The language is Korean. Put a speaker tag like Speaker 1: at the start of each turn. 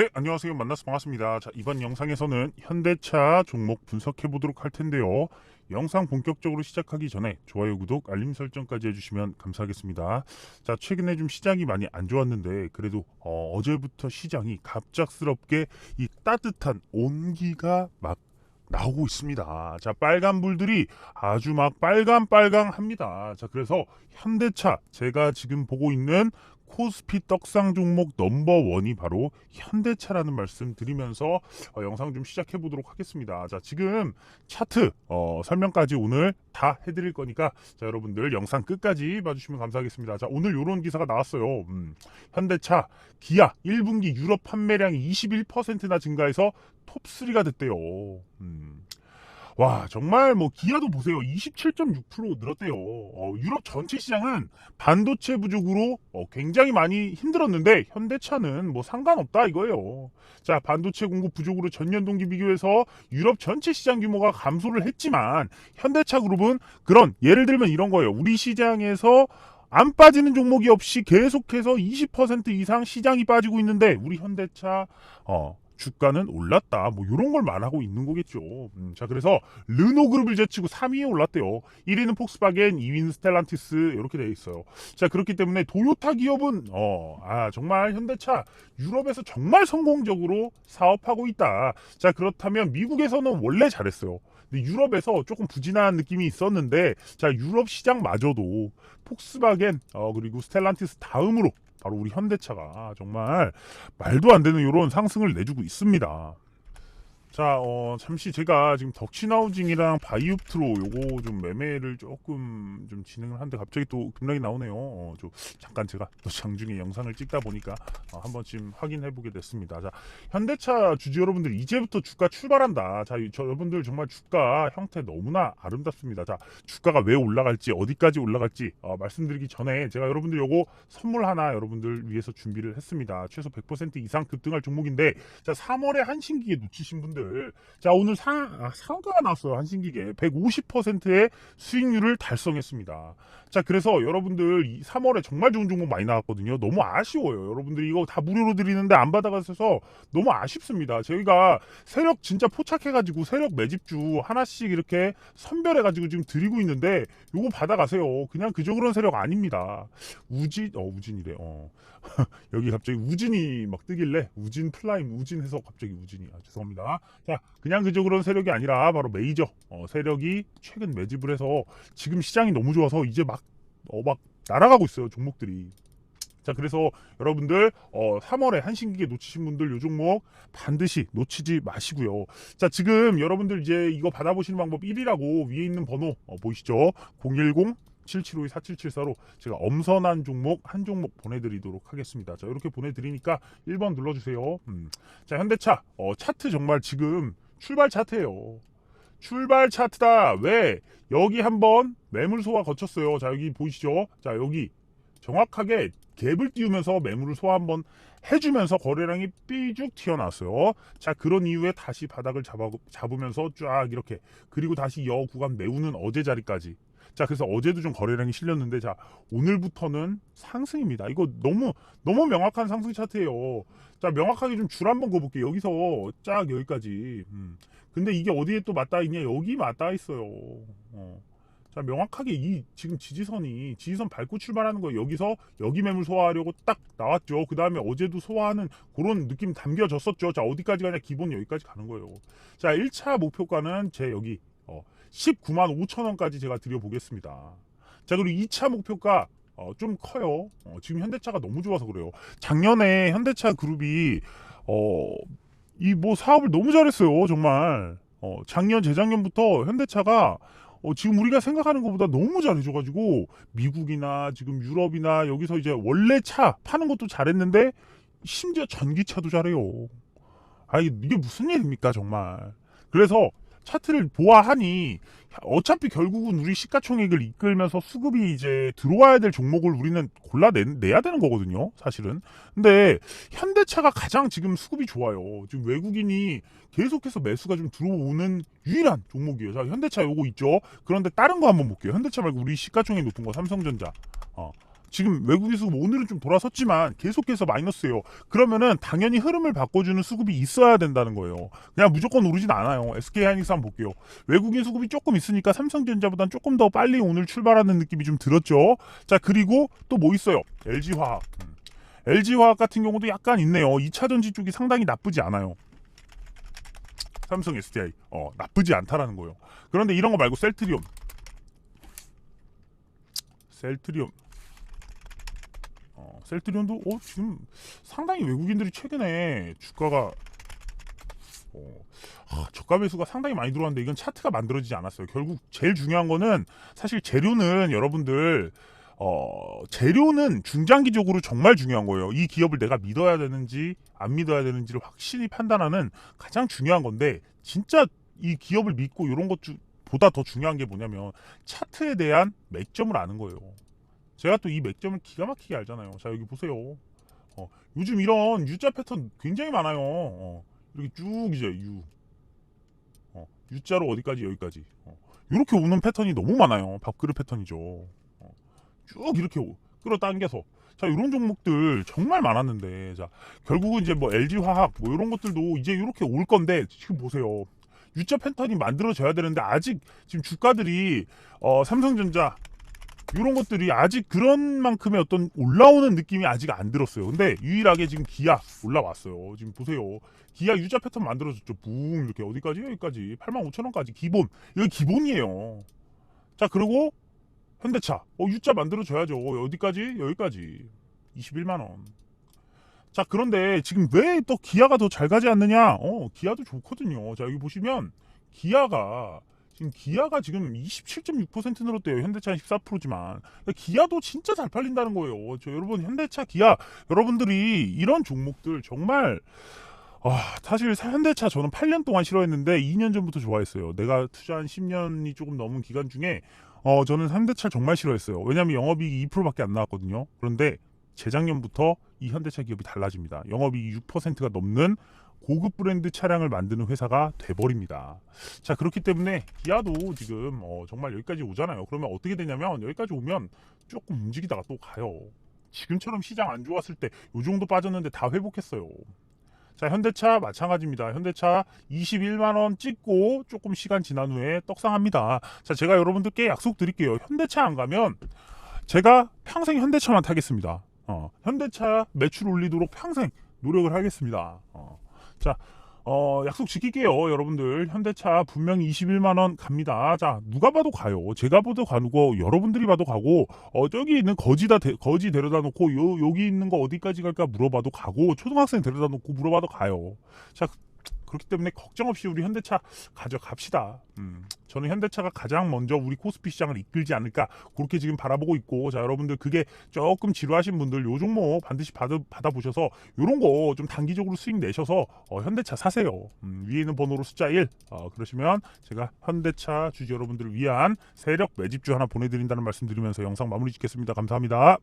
Speaker 1: 네, 안녕하세요. 만나서 반갑습니다. 자, 이번 영상에서는 현대차 종목 분석해 보도록 할 텐데요. 영상 본격적으로 시작하기 전에 좋아요, 구독, 알림 설정까지 해주시면 감사하겠습니다. 자, 최근에 좀 시장이 많이 안 좋았는데 그래도 어, 어제부터 시장이 갑작스럽게 이 따뜻한 온기가 막 나오고 있습니다. 자, 빨간 불들이 아주 막 빨강빨강 합니다. 자, 그래서 현대차 제가 지금 보고 있는 코스피 떡상 종목 넘버 원이 바로 현대차라는 말씀 드리면서 어, 영상 좀 시작해 보도록 하겠습니다. 자, 지금 차트 어, 설명까지 오늘 다 해드릴 거니까 자, 여러분들 영상 끝까지 봐주시면 감사하겠습니다. 자, 오늘 이런 기사가 나왔어요. 음, 현대차 기아 1분기 유럽 판매량이 21%나 증가해서 톱3가 됐대요. 음. 와 정말 뭐 기아도 보세요. 27.6% 늘었대요. 어, 유럽 전체 시장은 반도체 부족으로 어, 굉장히 많이 힘들었는데 현대차는 뭐 상관없다 이거예요. 자 반도체 공급 부족으로 전년 동기 비교해서 유럽 전체 시장 규모가 감소를 했지만 현대차 그룹은 그런 예를 들면 이런 거예요. 우리 시장에서 안 빠지는 종목이 없이 계속해서 20% 이상 시장이 빠지고 있는데 우리 현대차 어 주가는 올랐다. 뭐 이런 걸 말하고 있는 거겠죠. 음, 자 그래서 르노 그룹을 제치고 3위에 올랐대요. 1위는 폭스바겐, 2위는 스텔란티스 이렇게 돼 있어요. 자 그렇기 때문에 도요타 기업은 어 아 정말 현대차 유럽에서 정말 성공적으로 사업하고 있다. 자 그렇다면 미국에서는 원래 잘했어요. 근데 유럽에서 조금 부진한 느낌이 있었는데 자 유럽 시장마저도 폭스바겐 어, 그리고 스텔란티스 다음으로 바로 우리 현대차가 정말 말도 안 되는 이런 상승을 내주고 있습니다. 자, 어, 잠시 제가 지금 덕치나우징이랑 바이옵트로 요거 좀 매매를 조금 좀 진행을 하는데 갑자기 또 급락이 나오네요. 어, 좀 잠깐 제가 또 장중에 영상을 찍다 보니까 어, 한번 지금 확인해 보게 됐습니다. 자, 현대차 주주 여러분들 이제부터 주가 출발한다. 자, 이- 저 여러분들 정말 주가 형태 너무나 아름답습니다. 자, 주가가 왜 올라갈지 어디까지 올라갈지 어, 말씀드리기 전에 제가 여러분들 요거 선물 하나 여러분들 위해서 준비를 했습니다. 최소 100% 이상 급등할 종목인데 자 3월에 한신기계 놓치신 분들 자 오늘 사, 아, 상가가 나왔어요 한신기계 150%의 수익률을 달성했습니다. 자 그래서 여러분들 이 3월에 정말 좋은 종목 많이 나왔거든요. 너무 아쉬워요. 여러분들 이거 다 무료로 드리는데 안 받아가셔서 너무 아쉽습니다. 저희가 세력 진짜 포착해 가지고 세력 매집주 하나씩 이렇게 선별해 가지고 지금 드리고 있는데 요거 받아가세요. 그냥 그저 그런 세력 아닙니다. 우진 어 우진이래. 어 여기 갑자기 우진이 막 뜨길래 우진 플라임 우진 해서 갑자기 우진이 아 죄송합니다. 자 그냥 그저 그런 세력이 아니라 바로 메이저 어, 세력이 최근 매집을 해서 지금 시장이 너무 좋아서 이제 막 어, 막 날아가고 있어요 종목들이. 자 그래서 여러분들 어, 3월에 한신기계 놓치신 분들 요 종목 반드시 놓치지 마시고요. 자 지금 여러분들 이제 이거 받아보시는 방법 1이라고 위에 있는 번호 어, 보이시죠? 010 7752 4774로 제가 엄선한 종목 한 종목 보내드리도록 하겠습니다. 자 이렇게 보내드리니까 1번 눌러주세요. 음. 자 현대차 어, 차트 정말 지금 출발 차트예요. 출발 차트다. 왜? 여기 한번 매물 소화 거쳤어요. 자 여기 보이시죠? 자 여기 정확하게 갭을 띄우면서 매물을 소화 한번 해주면서 거래량이 삐죽 튀어나왔어요. 자 그런 이후에 다시 바닥을 잡아, 잡으면서 쫙 이렇게 그리고 다시 여 구간 메우는 어제 자리까지. 자 그래서 어제도 좀 거래량이 실렸는데 자 오늘부터는 상승입니다. 이거 너무 너무 명확한 상승 차트예요. 자 명확하게 좀 줄 한번 그어 볼게요. 여기서 쫙 여기까지. 음. 근데 이게 어디에 또 맞닿아 있냐? 여기 맞닿아 있어요. 어. 자 명확하게 이 지금 지지선이 지지선 밟고 출발하는 거예요. 여기서 여기 매물 소화하려고 딱 나왔죠. 그 다음에 어제도 소화하는 그런 느낌 담겨졌었죠. 자 어디까지 가냐? 기본 여기까지 가는 거예요. 자 1차 목표가는 제 여기 어, 19만 5천 원까지 제가 드려보겠습니다. 자 그리고 2차 목표가 어, 좀 커요. 어, 지금 현대차가 너무 좋아서 그래요. 작년에 현대차 그룹이 어, 이 뭐 사업을 너무 잘했어요. 정말 어, 작년 재작년부터 현대차가 어, 지금 우리가 생각하는 것보다 너무 잘해줘가지고 미국이나 지금 유럽이나 여기서 이제 원래 차 파는 것도 잘했는데 심지어 전기차도 잘해요. 아 이게 무슨 일입니까 정말. 그래서 차트를 보아하니 어차피 결국은 우리 시가총액을 이끌면서 수급이 이제 들어와야 될 종목을 우리는 골라내야 되는 거거든요 사실은. 근데 현대차가 가장 지금 수급이 좋아요. 지금 외국인이 계속해서 매수가 좀 들어오는 유일한 종목이에요. 자 현대차 요거 있죠? 그런데 다른 거 한번 볼게요. 현대차 말고 우리 시가총액 높은 거 삼성전자. 어 지금 외국인 수급 오늘은 좀 돌아섰지만 계속해서 마이너스예요. 그러면은 당연히 흐름을 바꿔주는 수급이 있어야 된다는 거예요. 그냥 무조건 오르진 않아요. SK 하이닉스 한번 볼게요. 외국인 수급이 조금 있으니까 삼성전자보단 조금 더 빨리 오늘 출발하는 느낌이 좀 들었죠. 자 그리고 또 뭐 있어요? LG화학. 음. LG화학 같은 경우도 약간 있네요. 2차 전지 쪽이 상당히 나쁘지 않아요. 삼성 SDI 어 나쁘지 않다라는 거예요. 그런데 이런 거 말고 셀트리온 셀트리온 어, 셀트리온도 어, 지금 상당히 외국인들이 최근에 주가가 어, 아, 저가 매수가 상당히 많이 들어왔는데 이건 차트가 만들어지지 않았어요. 결국 제일 중요한 거는 사실 재료는 여러분들 어, 재료는 중장기적으로 정말 중요한 거예요. 이 기업을 내가 믿어야 되는지 안 믿어야 되는지를 확실히 판단하는 가장 중요한 건데 진짜 이 기업을 믿고 이런 것 주- 보다 더 중요한 게 뭐냐면 차트에 대한 맥점을 아는 거예요. 제가 또 이 맥점을 기가 막히게 알잖아요. 자 여기 보세요. 어, 요즘 이런 U자 패턴 굉장히 많아요. 어, 이렇게 쭉 이제 U, 어, U자로 어디까지 여기까지 어, 이렇게 오는 패턴이 너무 많아요. 밥그릇 패턴이죠. 어, 쭉 이렇게 오- 끌어당겨서 자 이런 종목들 정말 많았는데 자 결국은 이제 뭐 LG 화학 뭐 이런 것들도 이제 이렇게 올 건데 지금 보세요. U자 패턴이 만들어져야 되는데 아직 지금 주가들이 어, 삼성전자 이런 것들이 아직 그런 만큼의 어떤 올라오는 느낌이 아직 안 들었어요. 근데 유일하게 지금 기아 올라왔어요. 지금 보세요. 기아 유자 패턴 만들어졌죠. 붕 이렇게 어디까지 여기까지 8만 5천 원까지 기본 이거 기본이에요. 자 그리고 현대차 어 유자 만들어줘야죠. 어디까지 여기까지 21만 원. 자 그런데 지금 왜 또 기아가 더 잘 가지 않느냐? 어 기아도 좋거든요. 자 여기 보시면 기아가 지금 기아가 지금 27.6% 늘었대요. 현대차는 14%지만 기아도 진짜 잘 팔린다는 거예요. 저 여러분 현대차 기아 여러분들이 이런 종목들 정말 아, 사실 현대차 저는 8년 동안 싫어했는데 2년 전부터 좋아했어요. 내가 투자한 10년이 조금 넘은 기간 중에 어, 저는 현대차 정말 싫어했어요. 왜냐하면 영업이익이 2%밖에 안 나왔거든요. 그런데 재작년부터 이 현대차 기업이 달라집니다. 영업이익이 6%가 넘는 고급 브랜드 차량을 만드는 회사가 돼버립니다. 자 그렇기 때문에 기아도 지금 어, 정말 여기까지 오잖아요. 그러면 어떻게 되냐면 여기까지 오면 조금 움직이다가 또 가요. 지금처럼 시장 안 좋았을 때 요 정도 빠졌는데 다 회복했어요. 자 현대차 마찬가지입니다. 현대차 21만 원 찍고 조금 시간 지난 후에 떡상합니다. 자 제가 여러분들께 약속 드릴게요. 현대차 안 가면 제가 평생 현대차만 타겠습니다. 어, 현대차 매출 올리도록 평생 노력을 하겠습니다. 어, 자, 어, 약속 지킬게요, 여러분들. 현대차 분명히 21만 원 갑니다. 자, 누가 봐도 가요. 제가 봐도 가고 여러분들이 봐도 가고 어, 저기 있는 거지다 데- 거지 데려다 놓고 요 여기 있는 거 어디까지 갈까 물어봐도 가고 초등학생 데려다 놓고 물어봐도 가요. 자, 그렇기 때문에 걱정 없이 우리 현대차 가져갑시다. 음, 저는 현대차가 가장 먼저 우리 코스피 시장을 이끌지 않을까 그렇게 지금 바라보고 있고 자 여러분들 그게 조금 지루하신 분들 요 종목 반드시 받아, 받아보셔서 요런 거 좀 단기적으로 수익 내셔서 어, 현대차 사세요. 음, 위에 있는 번호로 숫자 1 어, 그러시면 제가 현대차 주주 여러분들을 위한 세력 매집주 하나 보내드린다는 말씀 드리면서 영상 마무리 짓겠습니다. 감사합니다.